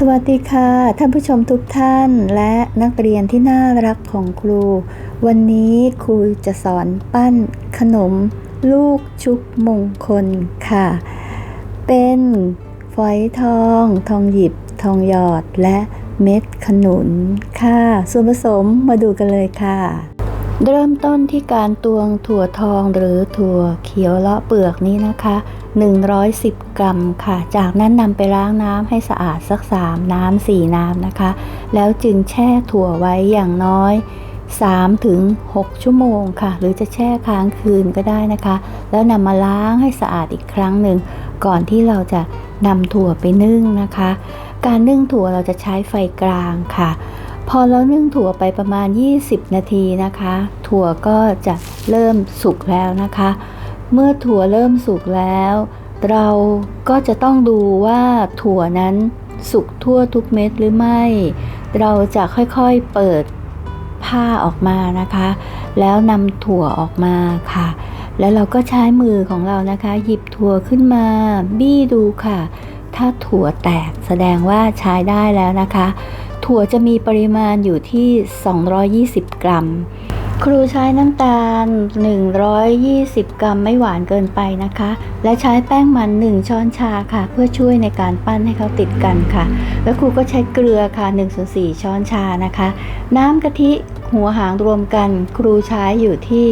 สวัสดีค่ะ ท่านผู้ชมทุกท่านและนักเรียนที่น่ารักของครู วันนี้ครูจะสอนปั้นขนมลูกชุบมงคลค่ะ เป็นฝอยทอง ทองหยิบ ทองหยอดและเม็ดขนุนค่ะ ส่วนผสมมาดูกันเลยค่ะ เริ่มต้นที่การตวงถั่วทองหรือถั่วเขียวเลาะเปลือกนี้นะคะ 110 กรัมค่ะ จากนั้นนำไปล้างน้ำให้สะอาดสัก 3 น้ำ 4 น้ำนะคะ แล้วจึงแช่ถั่วไว้อย่างน้อย 3-6 ชั่วโมงค่ะ หรือจะแช่ค้างคืนก็ได้นะคะ แล้วนำมาล้างให้สะอาดอีกครั้งหนึ่ง ก่อนที่เราจะนำถั่วไปนึ่งนะคะ การนึ่งถั่วเราจะใช้ไฟกลางค่ะ พอเรานึ่งถั่วไปประมาณ 20 นาทีนะคะ ถั่วก็จะเริ่มสุกแล้วนะคะ เมื่อถั่วเริ่มสุกแล้ว เราก็จะต้องดูว่าถั่วนั้นสุกทั่วทุกเม็ดหรือไม่ เราจะค่อยๆเปิดผ้าออกมานะคะ แล้วนำถั่วออกมาค่ะ แล้วเราก็ใช้มือของเรานะคะ หยิบถั่วขึ้นมา บี้ดูค่ะ ถ้าถั่วแตกแสดงว่าใช้ได้แล้วนะคะ ถั่วจะมีปริมาณอยู่ที่ 220 กรัม ครูใช้น้ำตาล 120 กรัมไม่หวานเกินไปนะคะ และใช้แป้งมัน 1 ช้อนชาค่ะ เพื่อช่วยในการปั้นให้เขาติดกันค่ะ แล้วครูก็ใช้เกลือค่ะ1ส่วน4ช้อนชานะคะ น้ำกะทิหัวหางรวมกัน ครูใช้อยู่ที่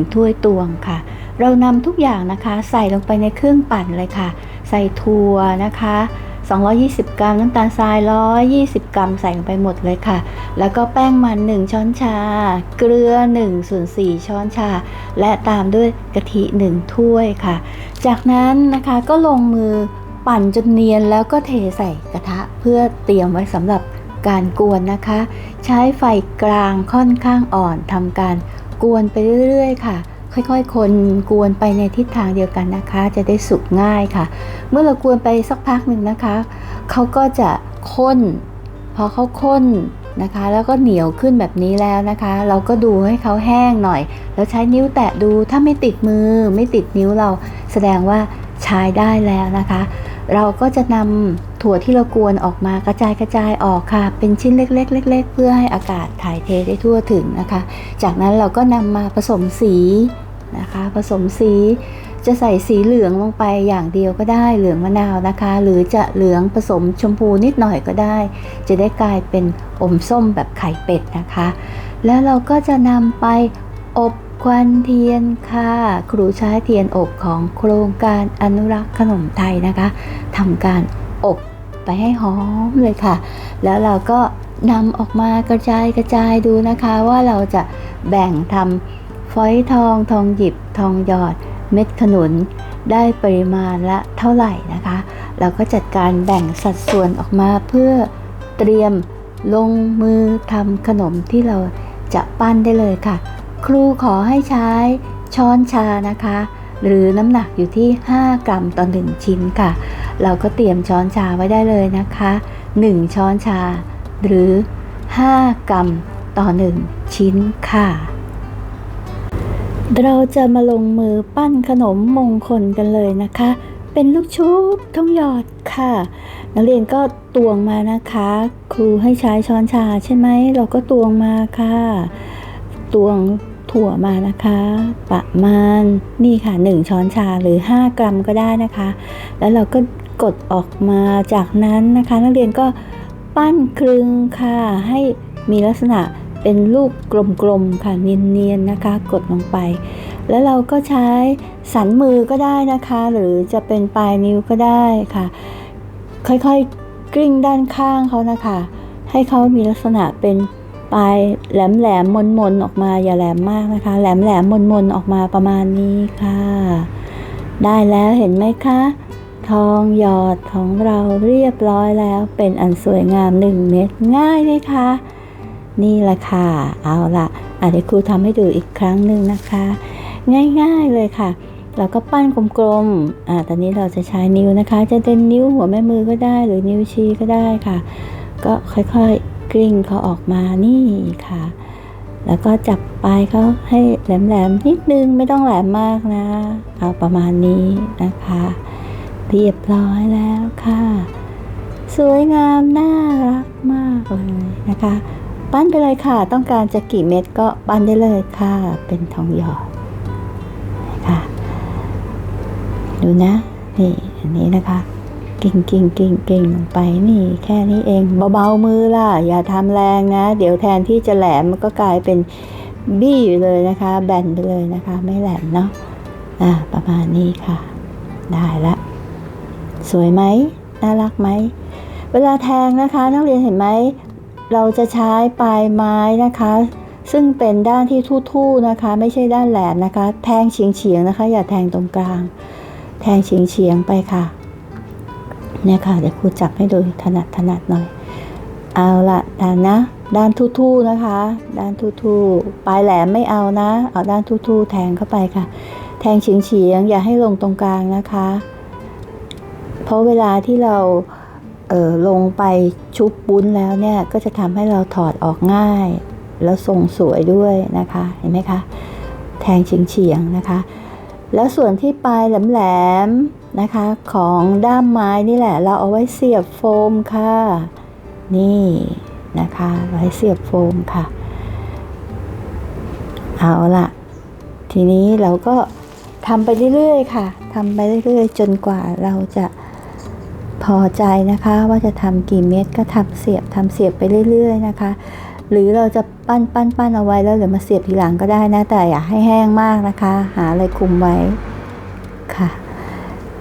1 ถ้วยตวงค่ะ เรานำทุกอย่างนะคะ ใส่ลงไปในเครื่องปั่นเลยค่ะ ใส่ถั่วนะคะ 220 กรัม น้ำตาลทราย 120 กรัม ใส่ลงไปหมดเลยค่ะ แล้วก็แป้งมัน 1 ช้อนชา เกลือ1ส่วน4ช้อนชา และตามด้วยกะทิ 1 ถ้วยค่ะ จากนั้นนะคะก็ลงมือปั่นจนเนียนแล้วก็เทใส่กระทะเพื่อเตรียมไว้สำหรับการกวนนะคะ ใช้ไฟกลางค่อนข้างอ่อนทำการกวนไปเรื่อย ๆ ค่ะ ค่อยๆ คนกวนไปในทิศทางเดียวกันนะคะ จะได้สุกง่ายค่ะ เมื่อเรากวนไปสักพักหนึ่งนะคะเขาก็จะข้น พอเขาข้นนะคะ แล้วก็เหนียวขึ้นแบบนี้แล้วนะคะ เราก็ดูให้เขาแห้งหน่อย แล้วใช้นิ้วแตะดูถ้าไม่ติดมือไม่ติดนิ้วเราแสดงว่าใช้ได้แล้วนะคะ เราก็จะนำถั่วที่เรากวนออกมากระจายกระจายออกค่ะ เป็นชิ้นเล็กๆเล็กๆเพื่อให้อากาศถ่ายเทได้ทั่วถึงนะคะ จากนั้นเราก็นำมาผสมสี นะคะ ผสมสีจะใส่สีเหลืองลงไปอย่างเดียวก็ได้เหลืองมะนาวนะคะ หรือจะเหลืองผสมชมพูนิดหน่อยก็ได้ จะได้กลายเป็นอมส้มแบบไข่เป็ดนะคะ แล้วเราก็จะนำไปอบควันเทียนค่ะ ครูใช้เทียนอบของโครงการอนุรักษ์ขนมไทยนะคะทำการอบไปให้หอมเลยค่ะ แล้วเราก็นำออกมากระจายกระจายดูนะคะว่าเราจะแบ่งทำ ฝอยทองทองหยิบทองหยอด เม็ดขนุน ได้ปริมาณละเท่าไหร่นะคะ เราก็จัดการแบ่งสัดส่วนออกมาเพื่อเตรียมลงมือทำขนมที่เราจะปั้นได้เลยค่ะ ครูขอให้ใช้ช้อนชานะคะ หรือน้ำหนักอยู่ที่ 5 กรัมต่อ1ชิ้นค่ะ เราก็เตรียมช้อนชาไว้ได้เลยนะคะ 1 ช้อนชา หรือ 5 กรัมต่อ 1 ชิ้นค่ะ เราจะมาลงมือปั้นขนมมงคลกันเลยนะคะ เป็นลูกชุบทองหยอดค่ะ นักเรียนก็ตวงมานะคะ ครูให้ใช้ช้อนชาใช่ไหม เราก็ตวงมาค่ะ ตวงถั่วมานะคะ ประมาณนี่ค่ะ 1 ช้อนชาหรือ 5 กรัมก็ได้นะคะ แล้วเราก็กดออกมาจากนั้นนะคะ นักเรียนก็ปั้นคลึงค่ะให้มีลักษณะ เป็นลูกกลมๆค่ะเนียนๆนะคะ กดลงไป แล้วเราก็ใช้สันมือก็ได้นะคะ หรือจะเป็นปลายนิ้วก็ได้ค่ะ ค่อยๆกลิ้งด้านข้างเขานะคะ ให้เขามีลักษณะเป็นปลายแหลมๆมนๆออกมาอย่าแหลมมากนะคะ แหลมๆมนๆออกมาประมาณนี้ค่ะ ได้แล้วเห็นไหมคะทองหยอดของเราเรียบร้อยแล้วเป็นอันสวยงามหนึ่งเม็ดง่ายไหมคะ นี่แหละค่ะ เอาละอะเดี๋ยวครูทำให้ดูอีกครั้งหนึ่งนะคะ ง่ายๆเลยค่ะ เราก็ปั้นกลมๆอ่าตอนนี้เราจะใช้นิ้วนะคะ จะเป็นนิ้วหัวแม่มือก็ได้หรือนิ้วชี้ก็ได้ค่ะ ก็ค่อยๆกลิ้งเขาออกมานี่ค่ะ แล้วก็จับปลายเขาให้แหลมๆนิดนึงไม่ต้องแหลมมากนะ เอาประมาณนี้นะคะเรียบร้อยแล้วค่ะ สวยงามน่ารักมากเลยนะคะ ปั้นไปเลยค่ะ ต้องการจะกี่เม็ดก็ปั้นได้เลยค่ะ เป็นทองหยอดนะคะดูนะ นี่อันนี้นะคะกิ่งกิ่งกิ่งกิ่งลงไปนี่ แค่นี้เองเบาๆมือล่ะ อย่าทำแรงนะ เดี๋ยวแทนที่จะแหลมมันก็กลายเป็นบี้อยู่เลยนะคะ แบนไปเลยนะคะ ไม่แหลมเนาะอะประมาณนี้ค่ะ ได้ละสวยไหมน่ารักไหมเวลาแทงนะคะ นักเรียนเห็นไหม เราจะใช้ปลายไม้นะคะ ซึ่งเป็นด้านที่ทู่ๆนะคะ ไม่ใช่ด้านแหลมนะคะ แทงเฉียงๆนะคะ อย่าแทงตรงกลาง แทงเฉียงๆไปค่ะเนี่ยค่ะเดี๋ยวครูจับให้ดูถนัดถนัดหน่อย เอาละด้านนะ ด้านทู่ๆนะคะ ด้านทู่ๆปลายแหลมไม่เอานะ เอาด้านทู่ๆแทงเข้าไปค่ะ แทงเฉียงๆอย่าให้ลงตรงกลางนะคะ เพราะเวลาที่เรา ลงไปชุบปุ้นแล้วเนี่ยก็จะทำให้เราถอดออกง่าย แล้วทรงสวยด้วยนะคะเห็นไหมคะแทงเฉียงๆนะคะ แล้วส่วนที่ปลายแหลมๆนะคะของด้ามไม้นี่แหละ เราเอาไว้เสียบโฟมค่ะ นี่นะคะไว้เสียบโฟมค่ะ เอาละทีนี้เราก็ทำไปเรื่อยๆค่ะทำไปเรื่อยๆ จนกว่าเราจะ พอใจนะคะว่าจะทำกี่เม็ดก็ทำเสียบทำเสียบไปเรื่อย ๆ นะคะหรือเราจะปั้นปั้นปั้นเอาไว้แล้วเดี๋ยวมาเสียบทีหลังก็ได้นะ แต่อย่าให้แห้งมากนะคะ หาอะไรคุมไว้ค่ะ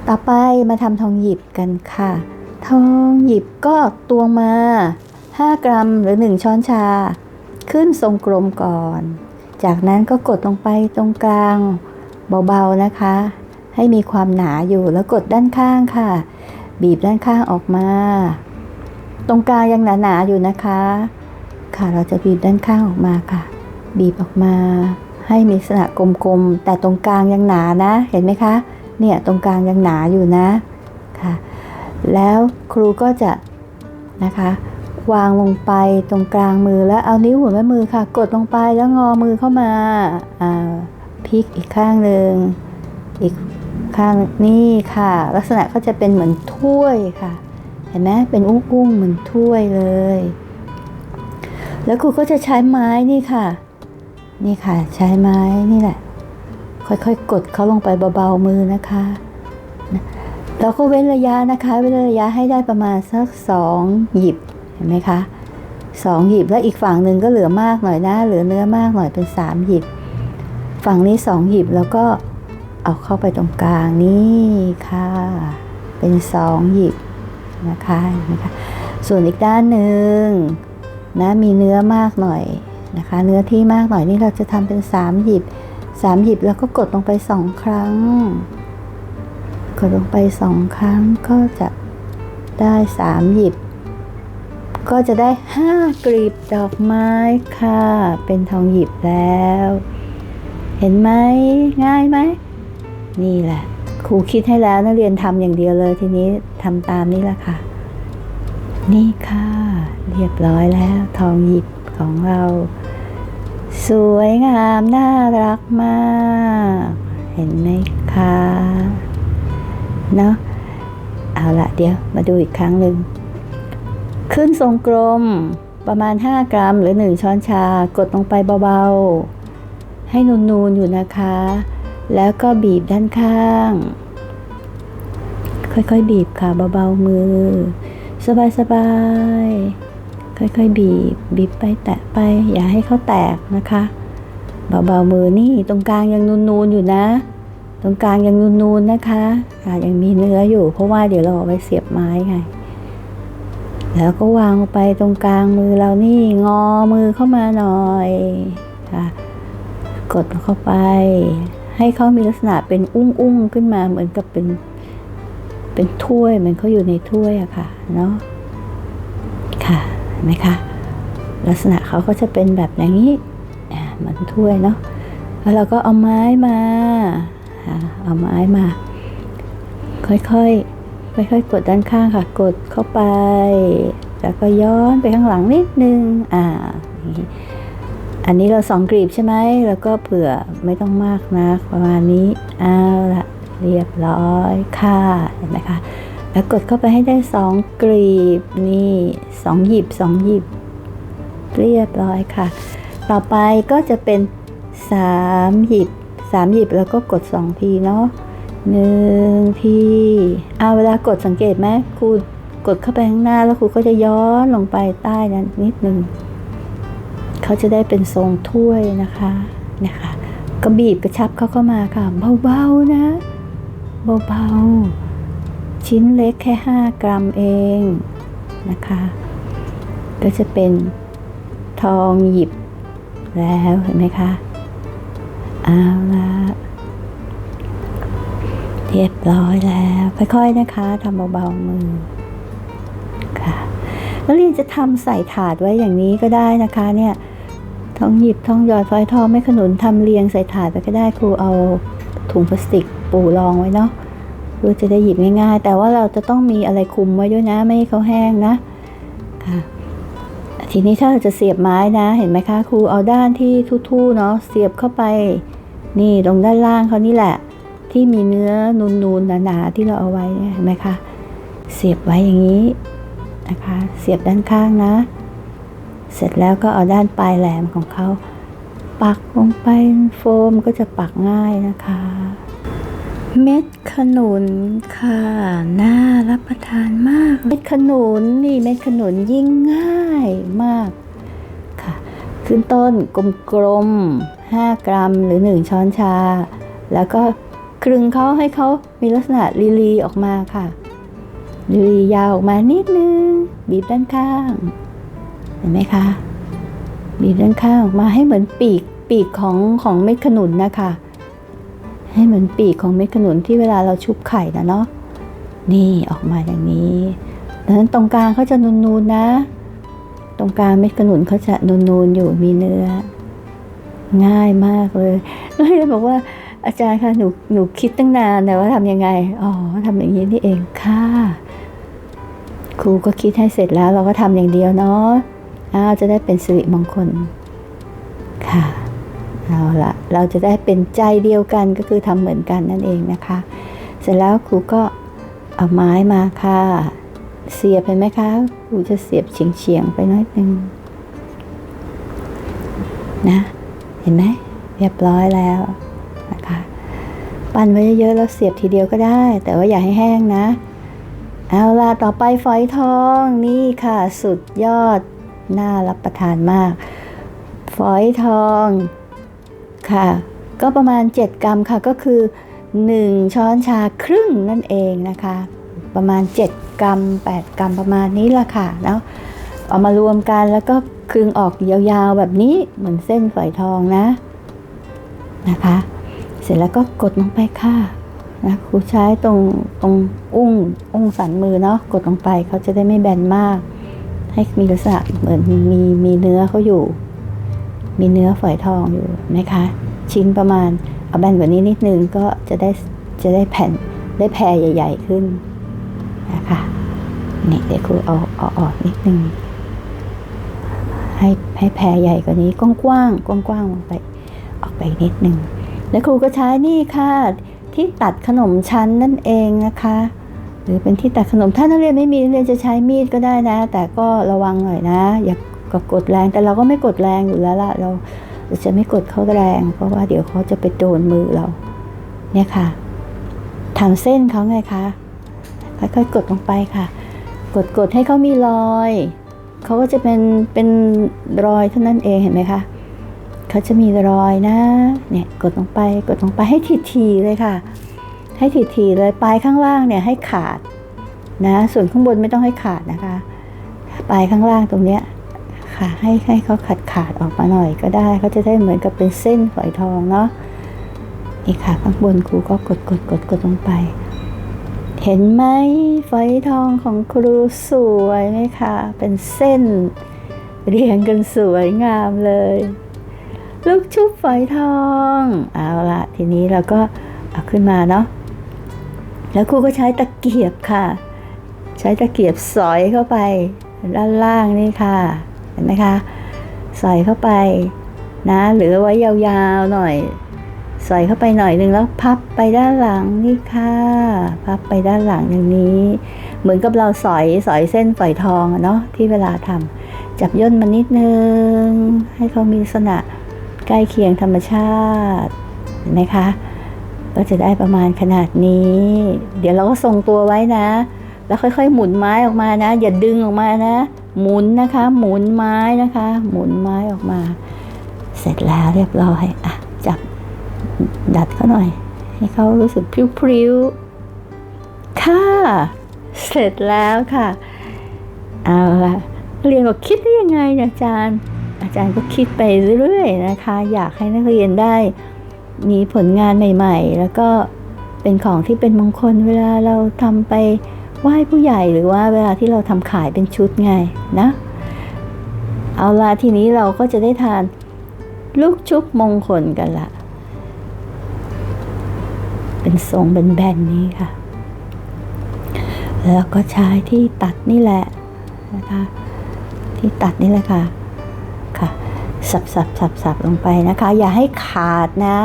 ต่อไปมาทำทองหยิบกันค่ะ ทองหยิบก็ตวงมา 5 กรัมหรือ 1 ช้อนชา ขึ้นทรงกลมก่อน จากนั้นก็กดลงไปตรงกลางเบาๆนะคะ ให้มีความหนาอยู่แล้วกดด้านข้างค่ะ บีบด้านข้างออกมา ตรงกลางยังหนาๆอยู่นะคะ ค่ะเราจะบีบด้านข้างออกมาค่ะ บีบออกมาให้มีลักษณะกลมๆ แต่ตรงกลางยังหนานะ เห็นไหมคะ เนี่ยตรงกลางยังหนาอยู่นะ ค่ะ แล้วครูก็จะนะคะ วางลงไปตรงกลางมือแล้วเอานิ้วหัวแม่มือค่ะ กดลงไปแล้วงอมือเข้ามา อ่า พลิกอีกข้างหนึ่งอีก ข้างนี่ค่ะ ลักษณะก็จะเป็นเหมือนถ้วยค่ะ เห็นไหมเป็นอุ้งๆเหมือนถ้วยเลย แล้วครูก็จะใช้ไม้นี่ค่ะ นี่ค่ะ ใช้ไม้นี่แหละ ค่อยๆ กดเขาลงไปเบาๆมือนะคะเราก็เว้นระยะนะคะ เว้นระยะให้ได้ประมาณสักสองหยิบเห็นไหมคะสองหยิบแล้วอีกฝั่งหนึ่งก็เหลือมากหน่อยนะ เหลือเนื้อมากหน่อยเป็นสามหยิบ ฝั่งนี้สองหยิบแล้วก็ เอาเข้าไปตรงกลางนี่ค่ะ เป็นสองหยิบนะคะนไหมคะ ส่วนอีกด้านหนึ่งนะมีเนื้อมากหน่อยนะคะ เนื้อที่มากหน่อยนี่เราจะทำเป็นสามหยิบสามหยิบแล้วก็กดลงไปสองครั้ง กดลงไปสองครั้งก็จะได้สามหยิบ ก็จะได้ห้ากลีบดอกไม้ค่ะ เป็นทองหยิบแล้ว เห็นไหมง่ายไหม นี่แหละ ครูคิดให้แล้วนักเรียนทำอย่างเดียวเลยทีนี้ทำตามนี่แหละค่ะ นี่ค่ะ เรียบร้อยแล้ว ทองหยิบของเรา สวยงามน่ารักมาก เห็นไหมคะเนาะเอาละเดี๋ยวมาดูอีกครั้งหนึ่งขึ้นทรงกลมประมาณ 5 กรัมหรือ 1 ช้อนชา กดลงไปเบาๆ ให้นูนๆอยู่นะคะ แล้วก็บีบด้านข้าง ค่อยๆ บีบค่ะเบาๆมือ สบายๆ ค่อยๆ บีบ บีบไปแตะไป อย่าให้เขาแตกนะคะ เบาๆมือนี่ตรงกลางยังนูนๆอยู่นะ ตรงกลางยังนูนๆนะคะค่ะยังมีเนื้ออยู่เพราะว่าเดี๋ยวเราเอาไว้เสียบไม้ไงแล้วก็วางลงไปตรงกลางมือเรานี่งอมือเข้ามาหน่อยค่ะ กดเข้าไป ให้เขามีลักษณะเป็นอุ้งๆขึ้นมาเหมือนกับเป็นเป็นถ้วยเหมือนเขาอยู่ในถ้วยอะค่ะเนาะค่ะเห็นไหมคะลักษณะเขาก็จะเป็นแบบอย่างนี้อ่าเหมือนถ้วยเนาะแล้วเราก็เอาไม้มาอ่าเอาไม้มา ค่อยๆค่อยๆกดด้านข้างค่ะ กดเข้าไป แล้วก็ย้อนไปข้างหลังนิดนึงอ่าอย่างนี้ อันนี้เราสองกลีบใช่ไหมแล้วก็เผื่อไม่ต้องมากนะประมาณนี้เอาละเรียบร้อยค่ะเห็นไหมคะแล้วกดเข้าไปให้ได้สองกลีบนี่สองหยิบสองหยิบ เรียบร้อยค่ะ ต่อไปก็จะเป็นสามหยิบสามหยิบแล้วก็กดสองทีเนาะหนึ่งทีเอาเวลากดสังเกตไหมครูกดเข้าไปข้างหน้าแล้วครูก็จะย้อนลงไปใต้นั้นนิดนึง เขาจะได้เป็นทรงถ้วยนะคะนะคะก็บีบกระชับเขาเข้ามาค่ะ เบาๆนะเบาๆชิ้นเล็กแค่ 5 กรัมเองนะคะ ก็จะเป็นทองหยิบแล้วเห็นไหมคะเอาละเรียบร้อยแล้ว ค่อยๆนะคะทำเบาๆมือค่ะแล้วเรียนจะทำใส่ถาดไว้อย่างนี้ก็ได้นะคะเนี่ย ทองหยิบทองหยอดฝอยทองไม่ขนุนทำเรียงใส่ถาดไปก็ได้ครูเอาถุงพลาสติกปูรองไว้เนาะเพื่อจะได้หยิบง่ายๆ แต่ว่าเราจะต้องมีอะไรคุมไว้ด้วยนะ ไม่ให้เขาแห้งนะค่ะทีนี้ถ้าเราจะเสียบไม้นะเห็นไหมคะครูเอาด้านที่ทู่ๆเนาะเสียบเข้าไป นี่ตรงด้านล่างเขานี่แหละ ที่มีเนื้อนูนๆหนาๆที่เราเอาไว้เห็นไหมคะเสียบไว้อย่างนี้นะคะ เสียบด้านข้างนะ เสร็จแล้วก็เอาด้านปลายแหลมของเขาปักลงไปโฟมก็จะปักง่ายนะคะ เม็ดขนุนค่ะ น่ารับประทานมาก เม็ดขนุนนี่เม็ดขนุนยิ่งง่ายมากค่ะ ขึ้นต้นกลมๆ5 กรัมหรือ 1 ช้อนชา แล้วก็คลึงเขาให้เขามีลักษณะลีลีออกมาค่ะลีลียาวออกมานิดนึง บีบด้านข้าง ห็นไหมคะบีบด้านข้างออกมาให้เหมือนปีกปีกของของเม็ดขนุนนะคะ ให้เหมือนปีกของเม็ดขนุนที่เวลาเราชุบไข่นะเนาะนี่ออกมาอย่างนี้ดังนั้นตรงกลางเขาจะนูนๆนะตรงกลางเม็ดขนุนเขาจะนูนๆอยู่มีเนื้อ ง่ายมากเลยแล้วเลยบอกว่าอาจารย์คะหนูหนูคิดตั้งนานแต่ว่าทำยังไงอ๋อทำอย่างนี้นี่เองค่ะ ครูก็คิดให้เสร็จแล้วเราก็ทำอย่างเดียวเนาะ อ้าวจะได้เป็นสิริมงคลค่ะเอาละเราจะได้เป็นใจเดียวกันก็คือทำเหมือนกันนั่นเองนะคะ เสร็จแล้วครูก็เอาไม้มาค่ะ เสียบเห็นไหมคะครูจะเสียบเฉียงๆไปน้อยนึงนะเห็นไหมเรียบร้อยแล้วนะคะปั้นไว้เยอะๆแล้วเสียบทีเดียวก็ได้ แต่ว่าอย่าให้แห้งนะ เอาล่ะต่อไปฝอยทองนี่ค่ะ สุดยอด น่ารับประทานมาก ฝอยทองค่ะ ก็ประมาณ 7 กรัมค่ะ ก็คือ 1 ช้อนชาครึ่งนั่นเองนะคะ ประมาณ 7 กรัม 8 กรัมประมาณนี้ละค่ะแล้วเอามารวมกันแล้วก็คึงออกยาวๆแบบนี้เหมือนเส้นฝอยทองนะนะคะ เสร็จแล้วก็กดลงไปค่ะนะครูใช้ตรงตรงอุ้งอุ้งสันมือเนาะกดลงไปเขาจะได้ไม่แบนมาก ให้มีลักษณะเหมือนมีมีเนื้อเขาอยู่ มีเนื้อฝอยทองอยู่นะคะ ชิ้นประมาณเอาแบนกว่านี้นิดนึงก็จะได้จะได้แผ่นได้แพรใหญ่ ๆขึ้นนะคะนี่เดี๋ยวครูเอาเอาออกนิดนึงให้ให้แพรใหญ่กว่านี้กว้างๆกว้างๆลงไปออกไปนิดนึงแล้วครูก็ใช้นี่ค่ะที่ตัดขนมชั้นนั่นเองนะคะ หรือเป็นที่ตัดขนมถ้านักเรียนไม่มีนักเรียนจะใช้มีดก็ได้นะ แต่ก็ระวังหน่อยนะ อย่ากกดแรงแต่เราก็ไม่กดแรงอยู่แล้วล่ะเราจะไม่กดเขาแรง เพราะว่าเดี๋ยวเขาจะไปโดนมือเรา เนี่ยค่ะทำเส้นเขาไงคะค่อยๆกดลงไปค่ะ กดกดให้เขามีรอยเขาก็จะเป็นเป็นรอยเท่านั้นเองเห็นไหมคะเขาจะมีรอยนะเนี่ยกดลงไปกดลงไปให้ทีๆเลยค่ะ ให้ทีๆเลยปลายข้างล่างเนี่ยให้ขาดนะส่วนข้างบนไม่ต้องให้ขาดนะคะปลายข้างล่างตรงเนี้ยค่ะให้ให้เขาขาดขาดออกมาหน่อยก็ได้เขาจะได้เหมือนกับเป็นเส้นฝอยทองเนาะนี่ค่ะข้างบนครูก็กดกดกดกดลงไป เห็นไหมฝอยทองของครูสวยไหมคะเป็นเส้น เรียงกันสวยงามเลย ลูกชุบฝอยทอง เอาละทีนี้เราก็เอาขึ้นมาเนาะ แล้วครูก็ใช้ตะเกียบค่ะ ใช้ตะเกียบสอยเข้าไป ด้านล่างนี่ค่ะ เห็นไหมคะสอยเข้าไปนะเหลือไว้ยาวๆหน่อยสใส่เข้าไปหน่อยหนึงแล้วพับไปด้านหลังนี่ค่ะ พับไปด้านหลังอย่างนี้ เหมือนกับเราสอยสอยเส้นฝอยทองเนาะที่เวลาทำจับย่นมานิดนึง ให้เขามีลักษณะใกล้เคียงธรรมชาติเห็นไหมคะ ก็จะได้ประมาณขนาดนี้ เดี๋ยวเราก็ทรงตัวไว้นะ แล้วค่อยๆ หมุนไม้ออกมานะ อย่าดึงออกมานะ หมุนนะคะ หมุนไม้นะคะ หมุนไม้ออกมา เสร็จแล้วเรียบร้อยอะจับดัดเขาหน่อย ให้เขารู้สึกพริ้วๆค่ะเสร็จแล้วค่ะเอาละเรียนบอกคิดได้ยังไงเนี่ยอาจารย์ อาจารย์ก็คิดไปเรื่อยๆนะคะ อยากให้นักเรียนได้ มีผลงานใหม่ ๆ แล้วก็เป็นของที่เป็นมงคลเวลาเราทำไปไหว้ผู้ใหญ่หรือว่าเวลาที่เราทำขายเป็นชุดไงนะ เอาละทีนี้เราก็จะได้ทานลูกชุบมงคลกันละ เป็นทรงเป็นแบนนี้ค่ะ แล้วก็ใช้ที่ตัดนี่แหละนะคะที่ตัดนี่แหละค่ะ ค่ะ สับสับสับสับลงไปนะคะ อย่าให้ขาดนะ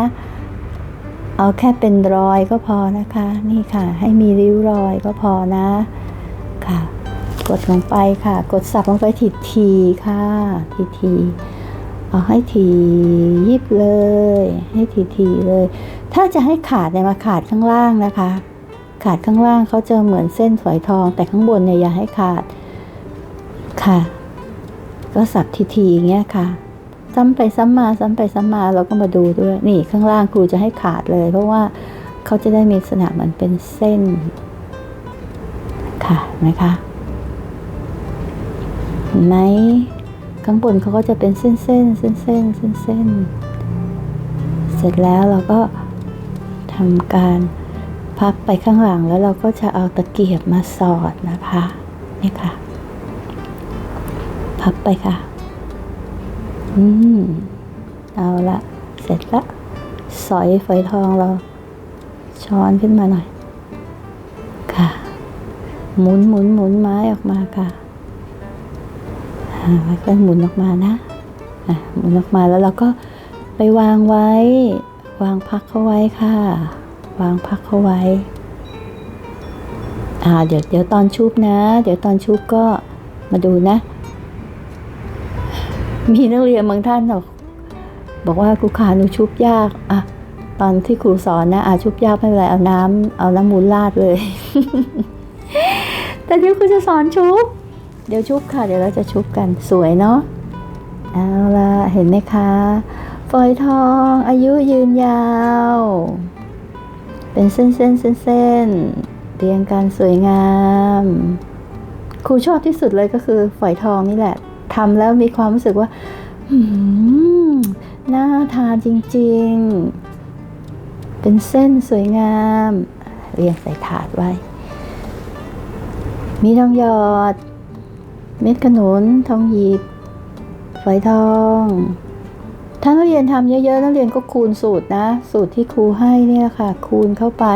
เอาแค่เป็นรอยก็พอนะคะ นี่ค่ะ ให้มีริ้วรอยก็พอนะ ค่ะ กดลงไปค่ะ กดสับลงไปทีทีๆค่ะ ทีทีๆเอาให้ทียิบเลย ให้ทีทีๆเลย ถ้าจะให้ขาดเนี่ยมาขาดข้างล่างนะคะ ขาดข้างล่างเขาจะเหมือนเส้นฝอยทอง แต่ข้างบนเนี่ยอย่าให้ขาดค่ะ ก็สับทีๆอย่างเงี้ยค่ะ ซ้ำไปซ้ำมาซ้ำไปซ้ำมาเราก็มาดูด้วย นี่ข้างล่างครูจะให้ขาดเลย เพราะว่าเขาจะได้มีลักษณะเหมือนเป็นเส้นค่ะเห็นะคะเห็นไหมข้างบนเขาก็จะเป็นเส้นเส้นเส้นเส้นเส้นเส้นเสร็จแล้วเราก็ทำการพับไปข้างหลังแล้วเราก็จะเอาตะเกียบมาสอดนะคะ นี่ค่ะ พับไปค่ะ อืมเอาละเสร็จละ สอยฝอยทองเรา ช้อนขึ้นมาหน่อย ค่ะ หมุนหมุนหมุนไม้ออกมาค่ะอ่าแล้วก็หมุนออกมานะอะหมุนออกมาแล้วเราก็ไปวางไว้ วางพักเขาไว้ค่ะ วางพักเขาไว้อ่าเดี๋ยวเดี๋ยวตอนชุบนะ เดี๋ยวตอนชุบก็มาดูนะ มีนักเรียนบางท่านบอกบอกว่าครูขาหนูชุบยากอะตอนที่ครูสอนนะอาชุบยากไม่เป็นไรเอาน้ำเอาน้ำมูลราดเลย แต่เดี๋ยวครูจะสอนชุบ เดี๋ยวชุบค่ะ เดี๋ยวเราจะชุบกันสวยเนาะเอาละเห็นไหมคะฝอยทองอายุยืนยาว เป็นเส้นเส้นเส้นเส้นๆเรียงกันสวยงาม ครูชอบที่สุดเลยก็คือฝอยทองนี่แหละ ทำแล้วมีความรู้สึกว่าหน่าทานจริง ๆ เป็นเส้นสวยงาม เรียงใส่ถาดไว้ มีทองหยอด เม็ดขนุน ทองหยิบฝอยทองถ้านักเรียนทำเยอะๆนักเรียนก็คูณสูตรนะ สูตรที่ครูให้เนี่ยค่ะ คูณเข้าไป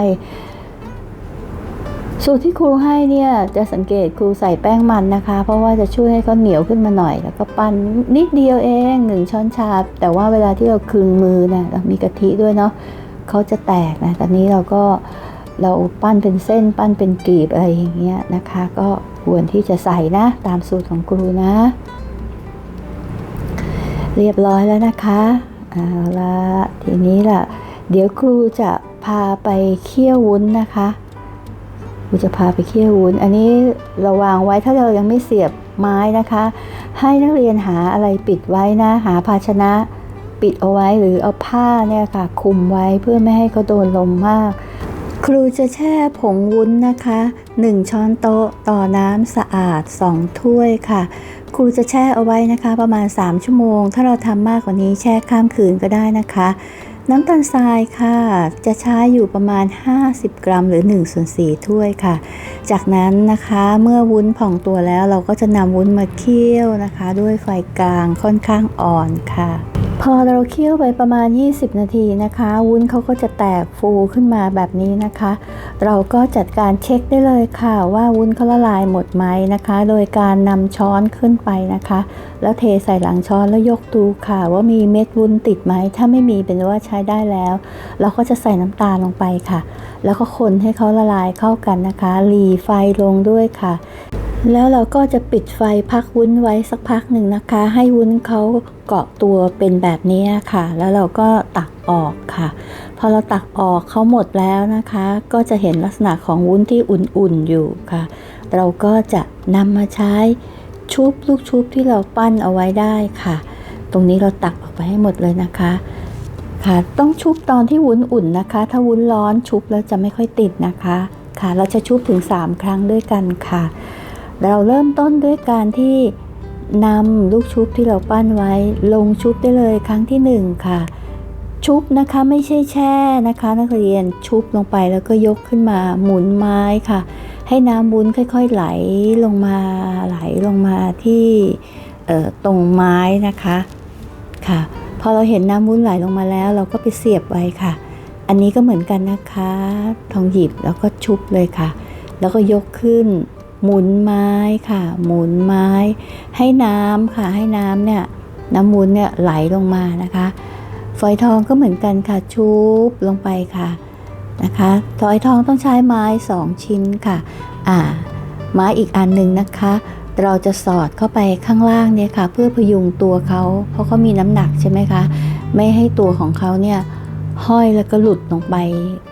สูตรที่ครูให้เนี่ยจะสังเกตครูใส่แป้งมันนะคะ เพราะว่าจะช่วยให้เขาเหนียวขึ้นมาหน่อย แล้วก็ปั้นนิดเดียวเองหนึ่งช้อนชา แต่ว่าเวลาที่เราคึงมือนะเรามีกะทิด้วยเนาะเขาจะแตกนะตอนนี้เราก็เราปั้นเป็นเส้นปั้นเป็นกลีบอะไรอย่างเงี้ยนะคะ ก็ควรที่จะใส่นะตามสูตรของครูนะ เรียบร้อยแล้วนะคะเอาละทีนี้ล่ะ เดี๋ยวครูจะพาไปเคี่ยววุ้นนะคะ ครูจะพาไปเคี่ยววุ้น อันนี้เราวางไว้ถ้าเรายังไม่เสียบไม้นะคะ ให้นักเรียนหาอะไรปิดไว้นะ หาภาชนะปิดเอาไว้หรือเอาผ้าเนี่ยค่ะคลุมไว้เพื่อไม่ให้เขาโดนลมมาก ครูจะแช่ผงวุ้นนะคะ 1 ช้อนโต๊ะต่อน้ำสะอาด 2 ถ้วยค่ะ ครูจะแช่เอาไว้นะคะ ประมาณ 3 ชั่วโมง ถ้าเราทำมากกว่านี้แช่ข้ามคืนก็ได้นะคะ น้ำตาลทรายค่ะ จะใช้อยู่ประมาณ 50 กรัมหรือ1ส่วน4ถ้วยค่ะ จากนั้นนะคะเมื่อวุ้นผ่องตัวแล้วเราก็จะนำวุ้นมาเคี่ยวนะคะ ด้วยไฟกลางค่อนข้างอ่อนค่ะ พอเราเคี่ยวไปประมาณ 20 นาทีนะคะ วุ้นเขาก็จะแตกฟูขึ้นมาแบบนี้นะคะ เราก็จัดการเช็คได้เลยค่ะ ว่าวุ้นเขาละลายหมดไหมนะคะ โดยการนำช้อนขึ้นไปนะคะ แล้วเทใส่หลังช้อนแล้วยกดูค่ะ ว่ามีเม็ดวุ้นติดไหมถ้าไม่มีเป็นว่าใช้ได้แล้ว เราก็จะใส่น้ำตาลลงไปค่ะ แล้วก็คนให้เขาละลายเข้ากันนะคะหลีไฟลงด้วยค่ะ แล้วเราก็จะปิดไฟพักวุ้นไว้สักพักหนึ่งนะคะ ให้วุ้นเขาเกาะตัวเป็นแบบนี้ค่ะ แล้วเราก็ตักออกค่ะ พอเราตักออกเขาหมดแล้วนะคะ ก็จะเห็นลักษณะของวุ้นที่อุ่นๆอยู่ค่ะ เราก็จะนำมาใช้ชุบลูกชุบที่เราปั้นเอาไว้ได้ค่ะ ตรงนี้เราตักออกไปให้หมดเลยนะคะค่ะ ต้องชุบตอนที่วุ้นอุ่นนะคะ ถ้าวุ้นร้อนชุบแล้วจะไม่ค่อยติดนะคะค่ะ เราจะชุบถึง 3 ครั้งด้วยกันค่ะ เราเริ่มต้นด้วยการที่นำลูกชุบที่เราปั้นไว้ ลงชุบได้เลยครั้งที่หนึ่งค่ะ ชุบนะคะไม่ใช่แช่นะคะ นักเรียนชุบลงไปแล้วก็ยกขึ้นมาหมุนไม้ค่ะ ให้น้ำวุ้นค่อย ๆ ไหลลงมาไหลลงมาที่ตรงไม้นะคะค่ะ พอเราเห็นน้ำวุ้นไหลลงมาแล้ว เราก็ไปเสียบไว้ค่ะ อันนี้ก็เหมือนกันนะคะ ทองหยิบแล้วก็ชุบเลยค่ะ แล้วก็ยกขึ้น หมุนไม้ค่ะ หมุนไม้ ให้น้ำค่ะ ให้น้ำเนี่ยน้ำวุ้นเนี่ยไหลลงมานะคะ ฝอยทองก็เหมือนกันค่ะชุบลงไปค่ะนะคะฝอยทองต้องใช้ไม้ 2 ชิ้นค่ะอ่าไม้อีกอันหนึ่งนะคะ เราจะสอดเข้าไปข้างล่างเนี่ยค่ะ เพื่อพยุงตัวเขาเพราะเขามีน้ำหนักใช่ไหมคะไม่ให้ตัวของเขาเนี่ยห้อยแล้วก็หลุดลงไป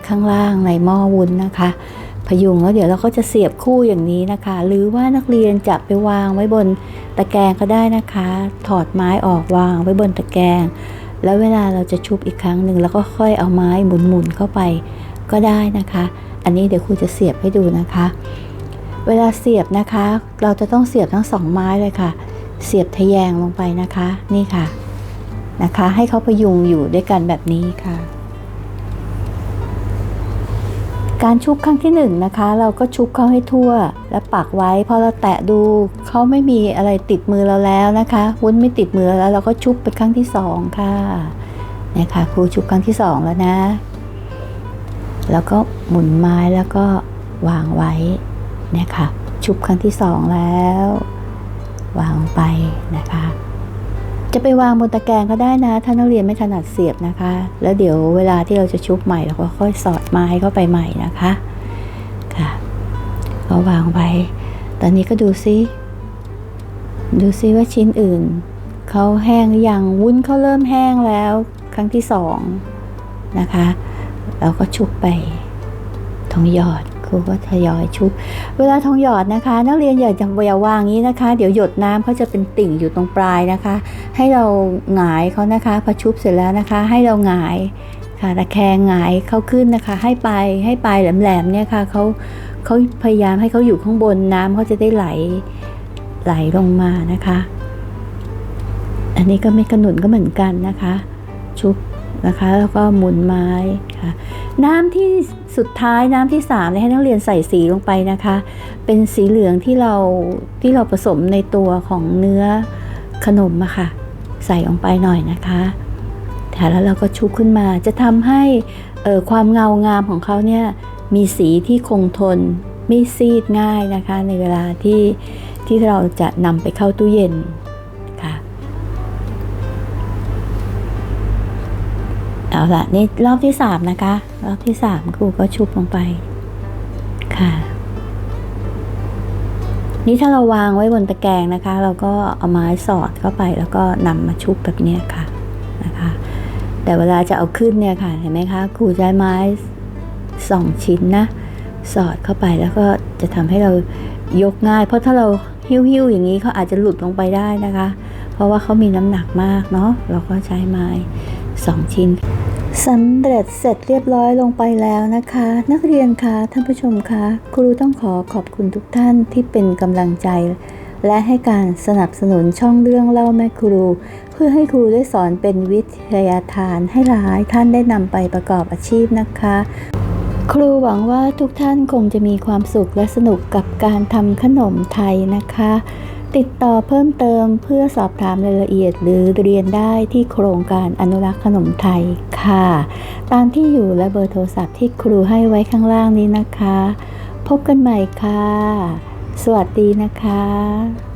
ข้างล่างในหม้อวุ้นนะคะ พยุงแล้วเดี๋ยวเราก็จะเสียบคู่อย่างนี้นะคะ หรือว่านักเรียนจะไปวางไว้บนตะแกรงก็ได้นะคะ ถอดไม้ออกวางไว้บนตะแกรงแล้วเวลาเราจะชุบอีกครั้งหนึ่งแล้วก็ค่อยเอาไม้หมุนๆเข้าไปก็ได้นะคะ อันนี้เดี๋ยวครูจะเสียบให้ดูนะคะ เวลาเสียบนะคะ เราจะต้องเสียบทั้งสองไม้เลยค่ะ เสียบทะแยงลงไปนะคะ นี่ค่ะนะคะ ให้เขาพยุงอยู่ด้วยกันแบบนี้ค่ะ การชุบครั้งที่หนึ่งนะคะ เราก็ชุบเขาให้ทั่ว แล้วปักไว้พอเราแตะดูเขาไม่มีอะไรติดมือเราแล้วนะคะวุ้นไม่ติดมือแล้วเราก็ชุบไปครั้งที่สองค่ะเนี่ยค่ะครูชุบครั้งที่สองแล้วนะ แล้วก็หมุนไม้แล้วก็วางไว้เนี่ยค่ะชุบครั้งที่สองแล้ว วางไปนะคะ จะไปวางบนตะแกรงก็ได้นะ ถ้านักเรียนไม่ถนัดเสียบนะคะ แล้วเดี๋ยวเวลาที่เราจะชุบใหม่เราก็ค่อยสอดไม้เข้าไปใหม่นะคะค่ะก็วางไว้ตอนนี้ก็ดูซิดูซิว่าชิ้นอื่นเขาแห้งหรือยังวุ้นเขาเริ่มแห้งแล้วครั้งที่สองนะคะเราก็ชุบไปทองยอด รูก็ทยอยชุบ เวลาทองหยอดนะคะ นักเรียนอย่าจำอย่าวางงนี้นะคะ เดี๋ยวหยดน้ำเขาจะเป็นติ่งอยู่ตรงปลายนะคะ ให้เราหงายเขานะคะพอชุบเสร็จแล้วนะคะ ให้เราหงายค่ะตะแคงหงายเขาขึ้นนะคะ ให้ปลายให้ปลายแหลมๆเนี่ยค่ะเขาเขาพยายามให้เขาอยู่ข้างบนน้ำเขาจะได้ไหลไหลลงมานะคะ อันนี้ก็ไม่กระหนุนก็เหมือนกันนะคะ ชุบ นะคะ แล้วก็หมุนไม้ค่ะ น้ำที่สุดท้ายน้ำที่3ให้นักเรียนใส่สีลงไปนะคะ เป็นสีเหลืองที่เราที่เราผสมในตัวของเนื้อขนมอะค่ะ ใส่ลงไปหน่อยนะคะค่ะแล้วเราก็ชุบขึ้นมาจะทำให้เออความเงางามของเขาเนี่ยมีสีที่คงทนไม่ซีดง่ายนะคะ ในเวลาที่ที่เราจะนำไปเข้าตู้เย็น เอาละนี่รอบที่สามนะคะ รอบที่สามครูก็ชุบลงไป ค่ะ นี่ถ้าเราวางไว้บนตะแกรงนะคะ เราก็เอาไม้สอดเข้าไปแล้วก็นำมาชุบแบบนี้ค่ะนะคะ แต่เวลาจะเอาขึ้นเนี่ยค่ะเห็นไหมคะครูใช้ไม้สองชิ้นนะสอดเข้าไปแล้วก็จะทำให้เรายกง่าย เพราะถ้าเราหิ้วๆอย่างนี้เขาอาจจะหลุดลงไปได้นะคะ เพราะว่าเขามีน้ำหนักมากเนาะเราก็ใช้ไม้สองชิ้น สำเร็จเสร็จเรียบร้อยลงไปแล้วนะคะ นักเรียนคะท่านผู้ชมคะครูต้องขอขอบคุณทุกท่านที่เป็นกำลังใจ และให้การสนับสนุนช่องเรื่องเล่าแม่ครู เพื่อให้ครูได้สอนเป็นวิทยาทานให้หลายท่านได้นำไปประกอบอาชีพนะคะ ครูหวังว่าทุกท่านคงจะมีความสุขและสนุกกับการทำขนมไทยนะคะ ติดต่อเพิ่มเติมเพื่อสอบถามรายละเอียดหรือเรียนได้ที่โครงการอนุรักษ์ขนมไทยค่ะ ตามที่อยู่และเบอร์โทรศัพท์ที่ครูให้ไว้ข้างล่างนี้นะคะ พบกันใหม่ค่ะ สวัสดีนะคะ